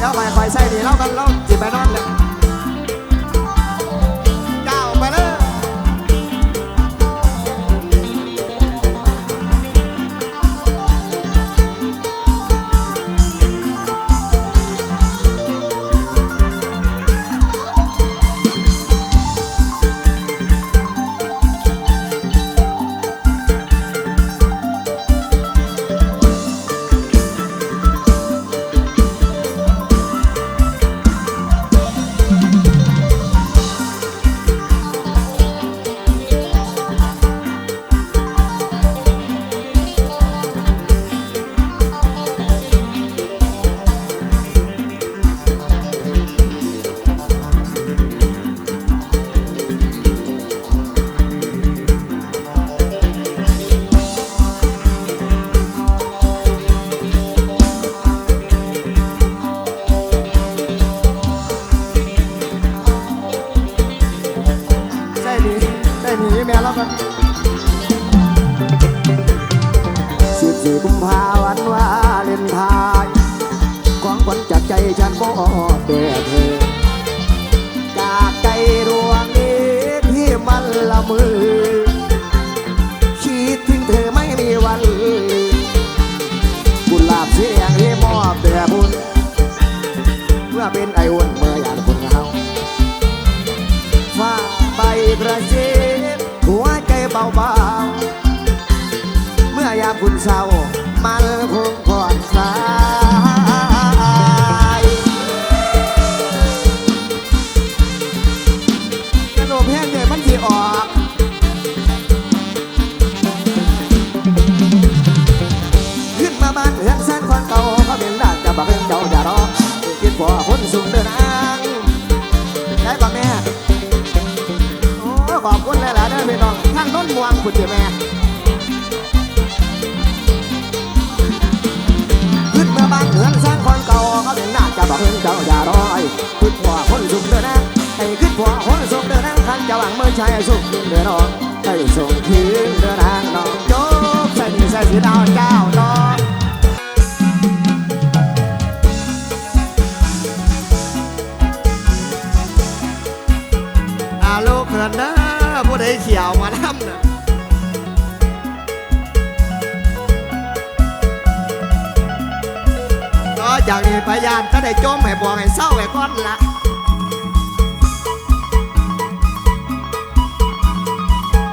เดี๋ยวไปคอยใส่ดีแล้วกันแล้วจีไปนอนเลย ครับสิบสี่กุมภาวันวาเลนไทน์ของขวัญจากใจฉันก็แด่เธอามคุณเศร้ามันคงผ่อนคลายกระโดดแห้งเนี่ยมันสีออกขึ้นมาบ้านเรือนแสนคนเก่าเขาเป็นด้านจะบอกเรื่องเจ้าอย่ารอคิดพอคนสูงเดินทางได้ป่ะแม่โอ้ขอบคุณหลายๆเด้อพี่น้องทานต้นมวงคุณเจ้าแม่ เป็นหน้าจะบอกเพิ่นเจ้าอย่ารอยขึ้นหัวคนสุขเดินนะให้ขึ้นหัวคนสุขเดินนะขันจะหวังเมื่อชายสุขเดินน้องให้ส่งคืนเดินทางน้องโจ๊กใส่ดีใส่สีดาวเจ้าน้องอาลูกเขินนะผู้ใดเขียวมาทำนะ จากนี้พยานก็ได้จมให้บอกให้เศร้าให้ก้อนละ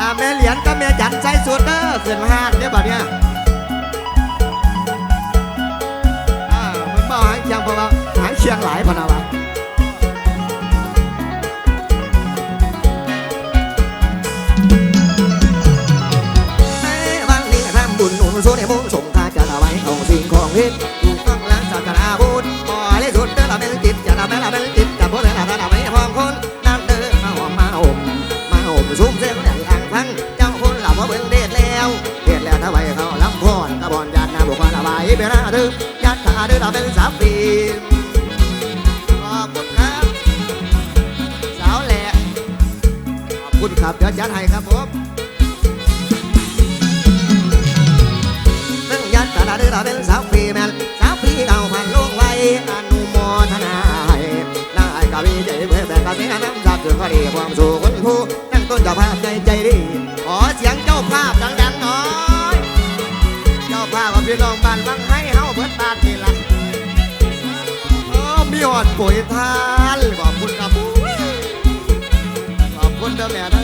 อาแม่เหรียญก็แม่จันใส่สุดเด้อขึ้นห้างเนี่ยบัดเนี่ยอ่ามันบอกหางเชียงเพราะว่าหางเชียงหลายพะนาวะในวันนี้ทำบุญหนุนสู้ในมุ่งสงคาจะละไว้ของสิ่งของพิษถู เบราดื้อยัดขาดื้อละเป็นสาปีขอบคุณครับ สาวแหล่ขอบคุณครับเดี๋ยวจัดให้ครับผมนั่งยัดตาดาดือดาเป็นสาว มีหอดปุ๋ยทานขอบคุณครับขอบคุณเด้อแม่นะ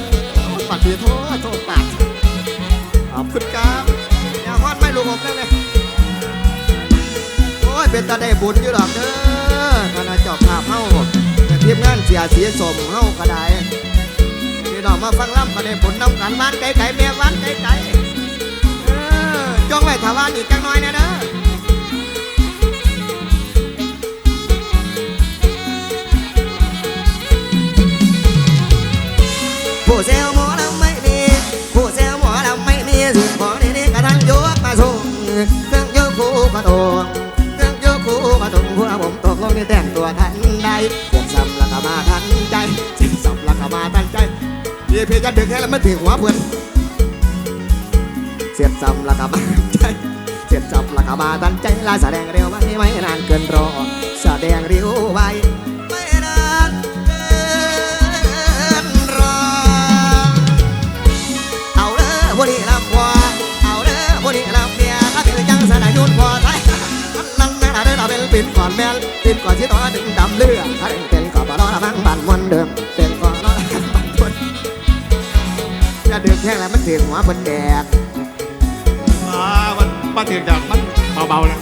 ปัดดีโทษโทษปัดขอบคุณครับอย่าฮอดไม่ลูกผมได้ไหมโอ้ยเป็นตาได้บุญอยู่หรอกเด้อคณะเจอบภาพเฮาแต่ทีมงานเสียเสียสมเฮาก็ได้พี่น้องมาฟังล่ำก็ได้ผลน้ำกันบ้านไกลๆแม่บ้านไกลๆเออจ้องไว้ถาวานอีกจังน้อยนะเด้อ ทันใดเสียงซ้ำแล้วก็มาทันใจสียงซ้ำแล้วก็มาทันใจพี่พี่จะดึงให้แล้วมันถึงหัวเพื่อนเสียบซ้ำแล้วก็มาทันใจเสีจ็ดจับหลักมาตันใจลาแสดงเร็วไม่ไม่นานเกินรอแสดงเร็วไวไม่นานเกินรอเอาเด้อผู้นี้ลำพอเอาเด้อผู้นี้ลำเมียถ้าเป็นจังสนายยุ่นพอไทยนั่นนั่นนั่นเด้อเราเป็นปิ่นก่อนแม่นปิ่นก่อนที่ เลือถ้าเป็นก่อปลาล้อพังบันวันเดิมเป็นก่อนล้อพังบันวันจะดึกแค่แล้วมันถึงหัวบนแดดอ่ามันมาถึงจากมันเบาๆนะ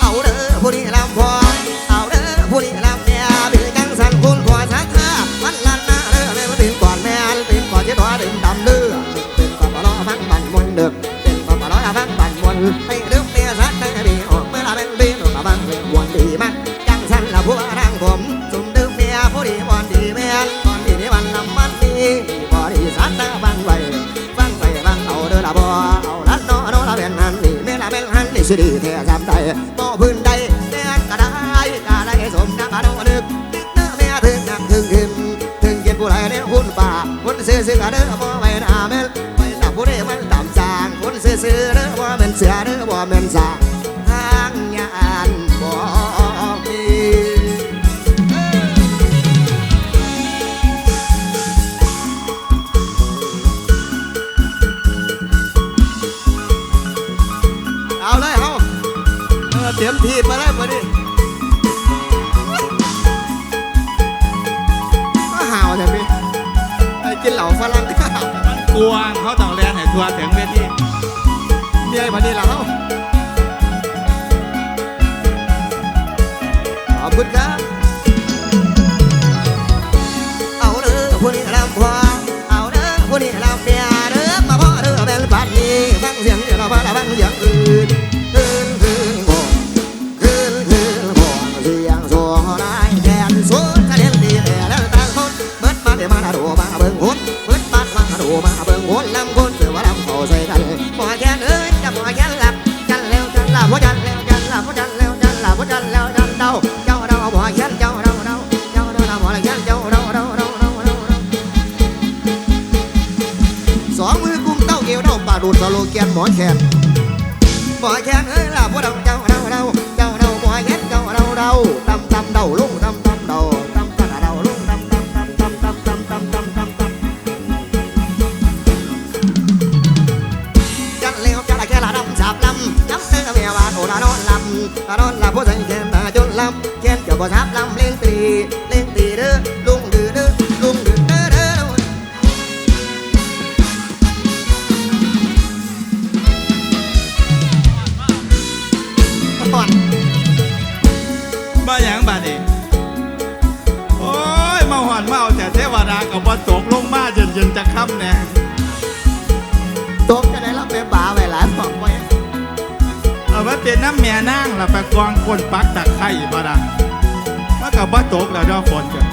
เอาเด้อผู้นี้ลำพอเอาเด้อผู้นี้ลำเมียเป็นจังสันคุณพอสักท่ามันลันนะเด้อแม่มาเป็นก่อนแม่นเป็นก่อนที่ต่อดึงดำเลือเป็นก่อปลาล้อพังบันวันเดิม I 吓得我们在 good guy. โลแกนหมอแขนบ่แค่นเอ้ยล่ะบ่เดาเจ้าเดาเดาเจ้าเดาบ่แค่นเจ้าเดาเดาตำตำเดาลุงตำตำเดาตำตำเดาลุงตำตำตำตำตำตำตำตำตำตำจันเลวจันละแค่ละดำสาบลำน้ำเนื้อเมียวานโอลานอนลำลานอนลำผู้ใส่แขนตาจนลำแขนเจ้าบ่สาบลำเล่งตีเล่งตีเด้อลุงดื้อเด้อ มาเย็นๆจะค่ำแน่ตกจะได้รับเป็นป่าไว้หลายบอกไว้เอาไว้เป็นน้ำแม่นางละไปกวางคนปักตะไคร่บ่ดามากับว่าตกแล้วเดอฝนกัน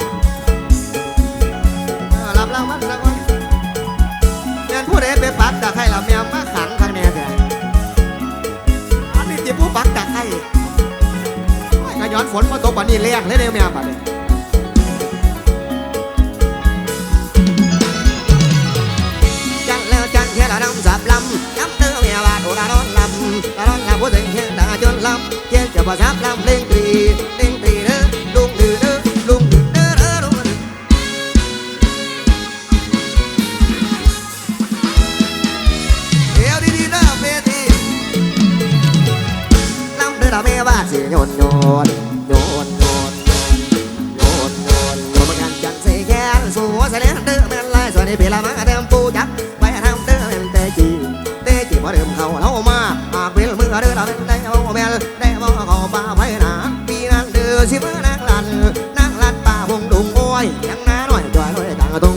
เออรับรางวัลรางวัลเรียนผู้ใดไปปักตะไคร้เราเมียมาขังข้างแน่แท้อันนี้ที่ผู้ปักตะไคร้โอ้ยก็ย้อนฝนมาตกวันนี้แรงเลยเด้อเมียบัดนี้ lắm. Cắm tư mẹ bà đồ là đón lắm Là đó là bố dành hiện đã chôn lắm. Trên chở bà giáp lắm lên tùy Lên tùy nữa Luôn lử nữa Luôn lử nữa nữa Luôn lử Theo đi đi đó về thì Lắm đưa đá mê bà chỉ nhồn nhồn.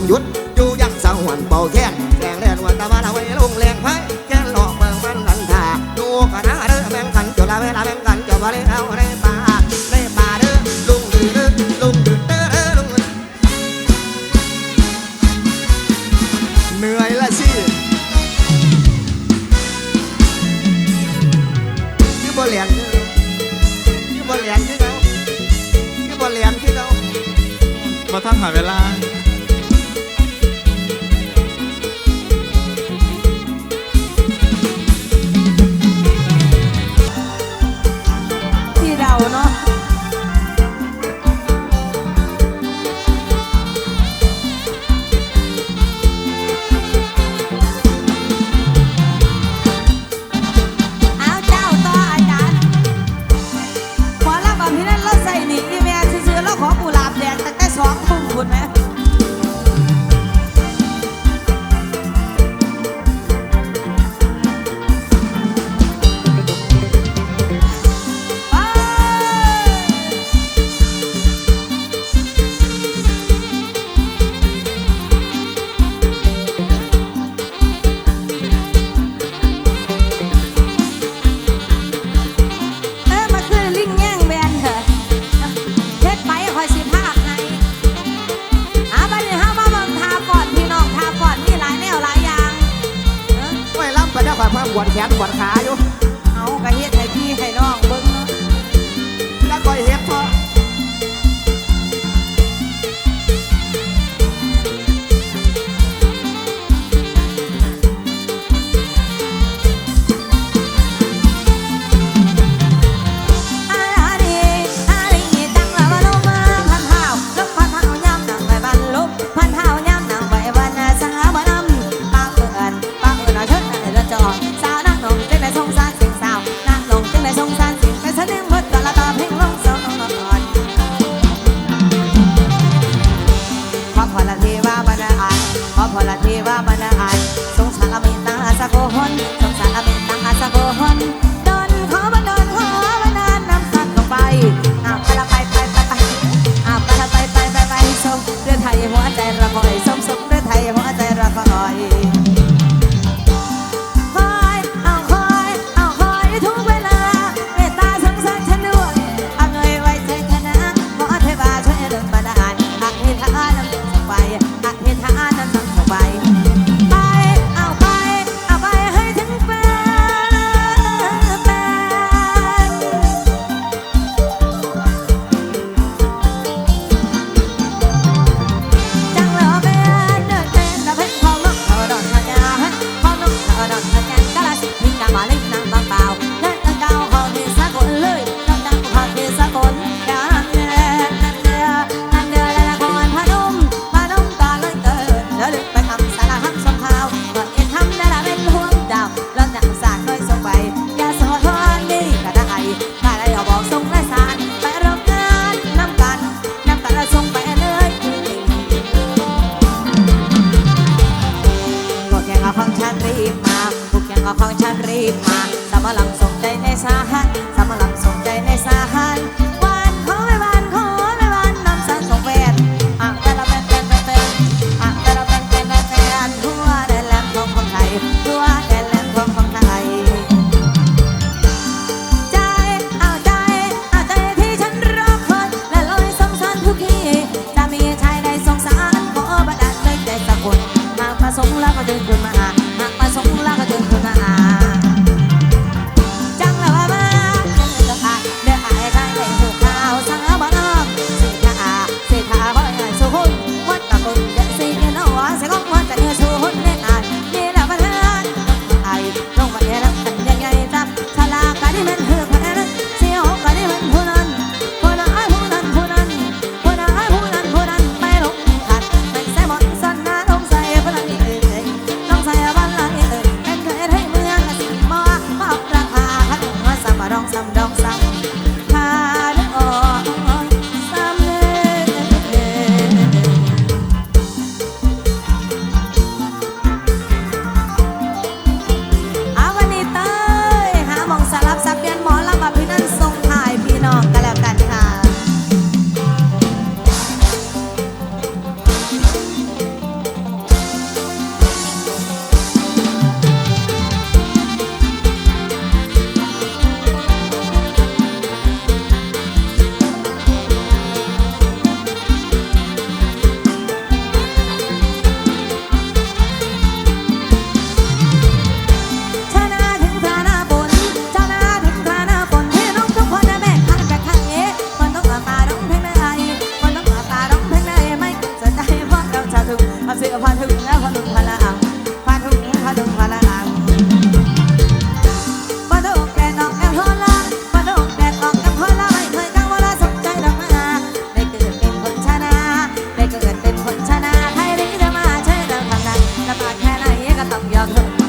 หยุดอยู่ยังสังหวนเป่าแค้นแรงแรงวันตะวัน ปวดแขนปวดขาอยู่เอากระเฮ็ดให้พี่ให้น้องเบิ้งแล้วก็เฮ็ด 向日葵